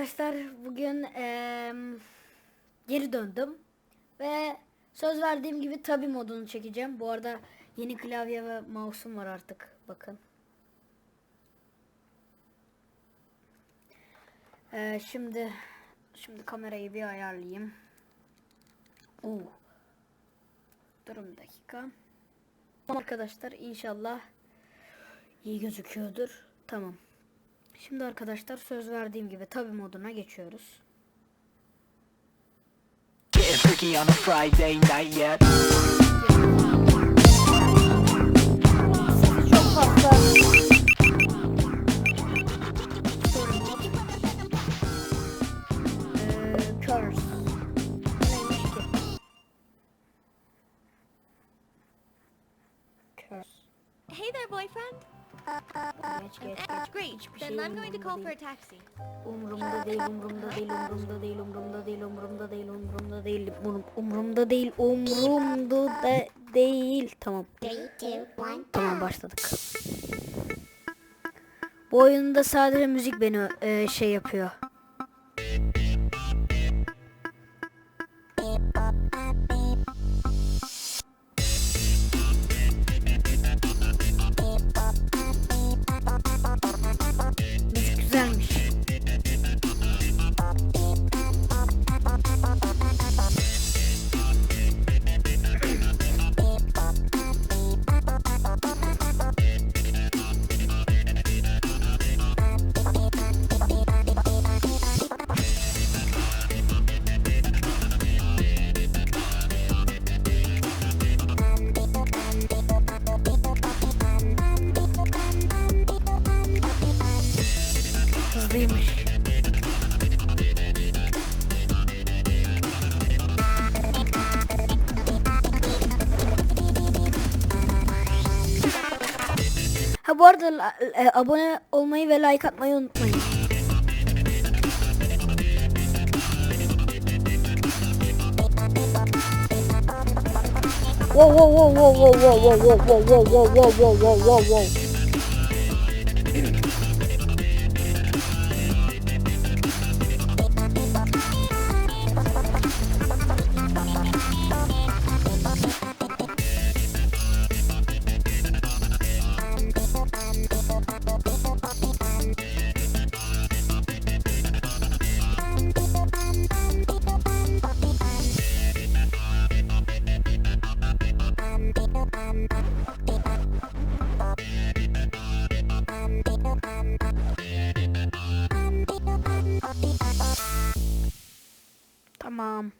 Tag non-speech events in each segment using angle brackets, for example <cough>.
arkadaşlar bugün eee, geri döndüm ve söz verdiğim gibi tabi modunu çekeceğim. Bu arada yeni klavye ve mouse'um var artık bakın. Eee, şimdi şimdi kamerayı bir ayarlayayım. Oo. Durun bir dakika. Arkadaşlar inşallah iyi gözüküyordur. Tamam. Şimdi arkadaşlar söz verdiğim gibi tabi moduna geçiyoruz. Çok fazla. Ee, curse. Neymiş ki? Curse. Hey there, boyfriend. Geç geç geç. Great. Hiçbir Then şey I'm going to call umurumda for a değil. taxi. Umurumda değil, umurumda değil, umurumda değil, umurumda değil, umurumda değil, umurumda değil, umur- umurumda değil, umurumda de değil. Tamam. Tamam başladık. Bu oyunda sadece müzik beni e, şey yapıyor. Arada la- e, abone olmayı ve like atmayı unutmayın. Wow wow wow wow wow wow wow wow wow wow wow wow wow wow wow Tamam.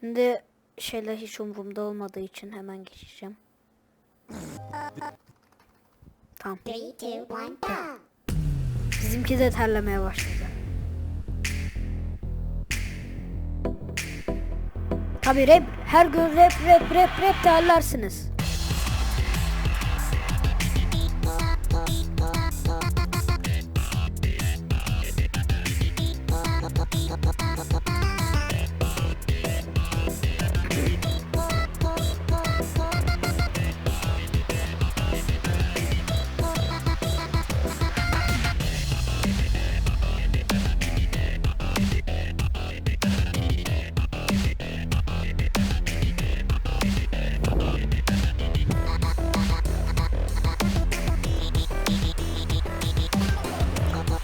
Şimdi şeyler hiç umurumda olmadığı için hemen geçeceğim. Tamam. Bizimki de terlemeye başladı. Tabi rap, her gün rap rap rap rap terlersiniz.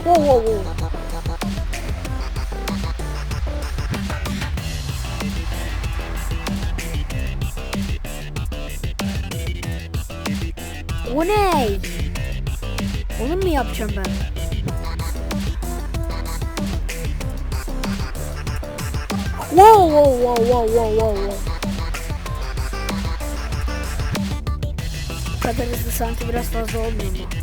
Wow wow wow. O ne? Onu mu yapacağım ben? Wow wow wow wow wow wow. Bu kadar hızlı sanki biraz fazla olmuyor mu?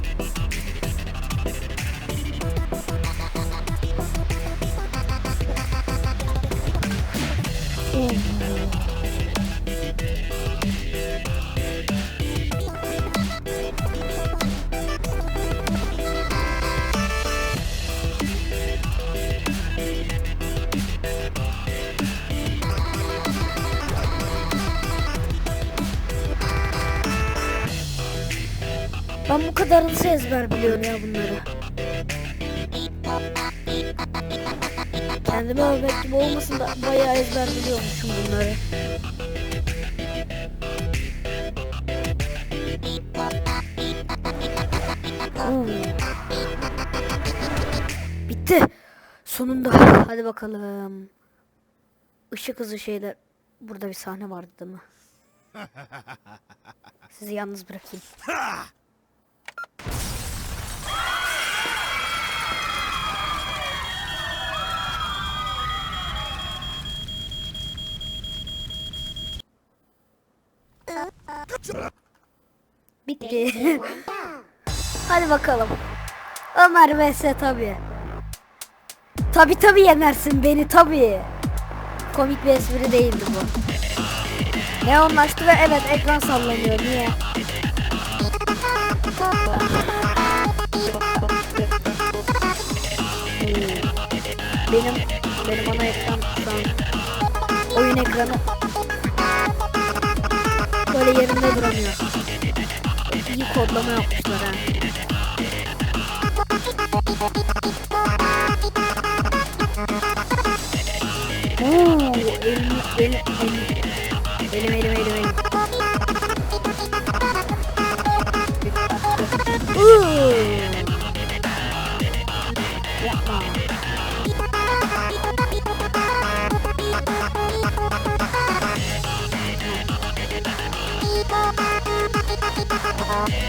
Ben bu kadar nasıl ezber biliyorum ya bunları. Kendime övmek gibi olmasın da bayağı ezberliyormuşum bunları. Oo. Bitti. Sonunda. Hadi bakalım. Işık hızı şeyler. Burada bir sahne vardı değil mi? <laughs> Sizi yalnız bırakayım. Bitti. Hadi bakalım. Ömer vs tabi. Tabi tabi yenersin beni tabi. Komik bir espri değildi bu. Neonlaştı ve evet ekran sallanıyor. Niye? Benim benim ana ekran şu an oyun ekranı böyle yerinde duramıyor. İyi kodlama yapmışlar ha. Oo, elim, elim, elim, elim, elim, elim,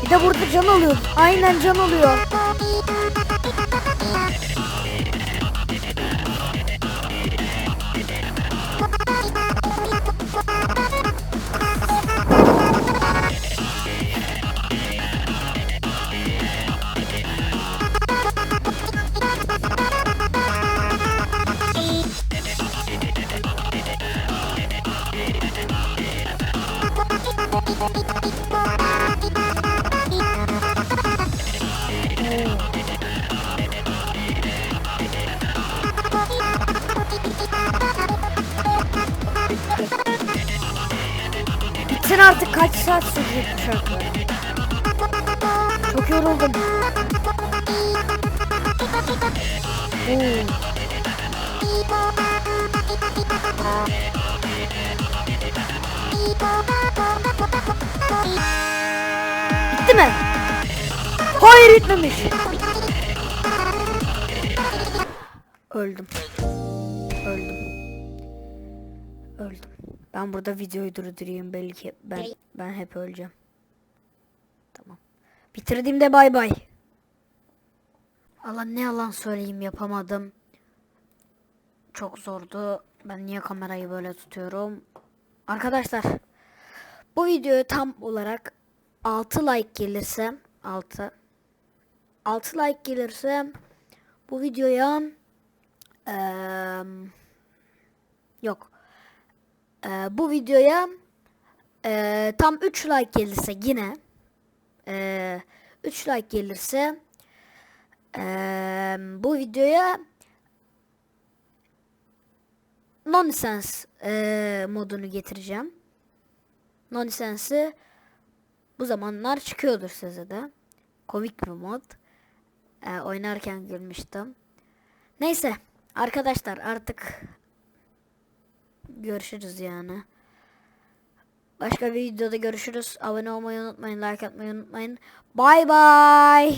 Bir de burada can alıyor. Aynen can alıyor. Artık kaç saat sürecek bu şarkı? Çok yoruldum. Bitti mi? Hayır bitmemiş. Öldüm. Ben burada videoyu durdurayım belki ben ben hep öleceğim. Tamam. Bitirdiğimde bay bay. Allah ne yalan söyleyeyim yapamadım. Çok zordu. Ben niye kamerayı böyle tutuyorum? Arkadaşlar bu videoya tam olarak 6 like gelirse 6 6 like gelirse bu videoya eee yok Eee, bu videoya eee, tam 3 like gelirse yine eee 3 like gelirse eee, bu videoya nonsense eee, modunu getireceğim. Nonsense'ı bu zamanlar çıkıyordur size de. Komik bir mod. Eee, oynarken gülmüştüm. Neyse arkadaşlar artık görüşürüz yani. Başka bir videoda görüşürüz. Abone olmayı unutmayın, like atmayı unutmayın. Bye bye.